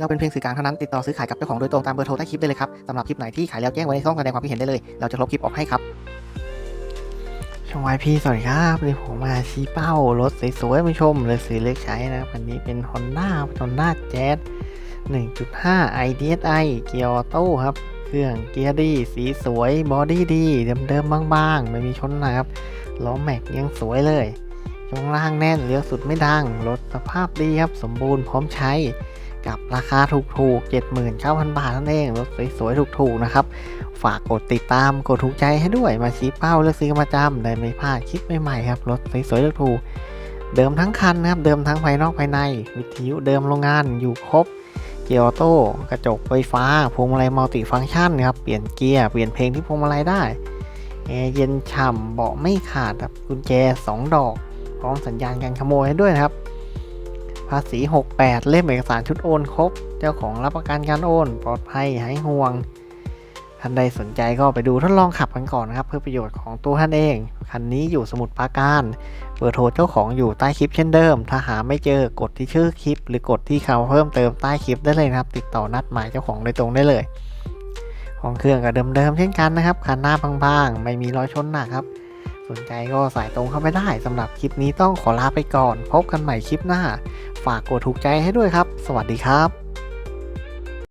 เราเป็นเพียงสื่อกลางเท่านั้นติดต่อซื้อขายกับเจ้าของโดยตรงตามเบอร์โทรใต้คลิปได้เลยครับสำหรับคลิปไหนที่ขายแล้วแจ้งไว้ในช่องแสดงความคิดเห็นได้เลย เราจะลบคลิปออกให้ครับช่องวายพีสวัสดีครับวันนี้ผมมาชี้เป้ารถสวยๆมาชมเลยสีเล็กใช้นะครับวันนี้เป็น Honda Honda Jazz 1.5 IDSI เกียร์ออโต้ครับ เครื่องเกียร์ดี สีสวยบอดี้ดีเดิมๆบางๆ ไม่มีชนนะครับล้อแม็กยังสวยเลยช่วงล่างแน่นเลี้ยวสุดไม่ดังรถสภาพดีครับ สมบูรณ์พร้อมใช้ กับราคาถูกๆ 79,000 บาทนั่นเองรถสวยๆ ถูกๆ นะครับ ฝากกดติดตามกดถูกใจให้ด้วยมาชี้เป้าเลือกซื้อกันประจำได้ไม่พลาดคลิปใหม่ๆครับรถสวยๆ ถูกๆ เดิมทั้งคันนะครับเดิมทั้งภายนอกภายใน วิทยุเดิมโรงงานอยู่ครบ เกียร์ออโต้กระจกไฟฟ้าพวงมาลัยมัลติฟังก์ชันครับเปลี่ยนเกียร์เปลี่ยนเพลงที่พวงมาลัยได้แอร์เย็นฉ่ำเบาะไม่ขาดครับกุญแจ 2 ดอก พร้อมสัญญาณการขโมยให้ด้วยนะครับ ภาษี 68 เล่มเอกสารชุดโอนครบ เจ้าของรับประกันการโอน ปลอดภัยหายห่วง ท่านใดสนใจก็ไปดูทดลองขับกันก่อนนะครับ เพื่อประโยชน์ของตัวท่านเอง คันนี้อยู่สมุทรปราการ เบอร์โทรเจ้าของอยู่ใต้คลิปเช่นเดิม ถ้าหาไม่เจอกดที่ชื่อคลิป หรือกดที่คำเพิ่มเติมใต้คลิปได้เลยนะครับ ติดต่อนัดหมายเจ้าของโดยตรงได้เลย ของเครื่องก็เดิมๆเช่นกันนะครับคันหน้าบางๆไม่มีรอยชนหนักครับ สนใจก็สายตรงเข้าไปได้สำหรับคลิปนี้ต้องขอลาไปก่อน พบกันใหม่คลิปหน้า ฝากกดถูกใจให้ด้วยครับ สวัสดีครับ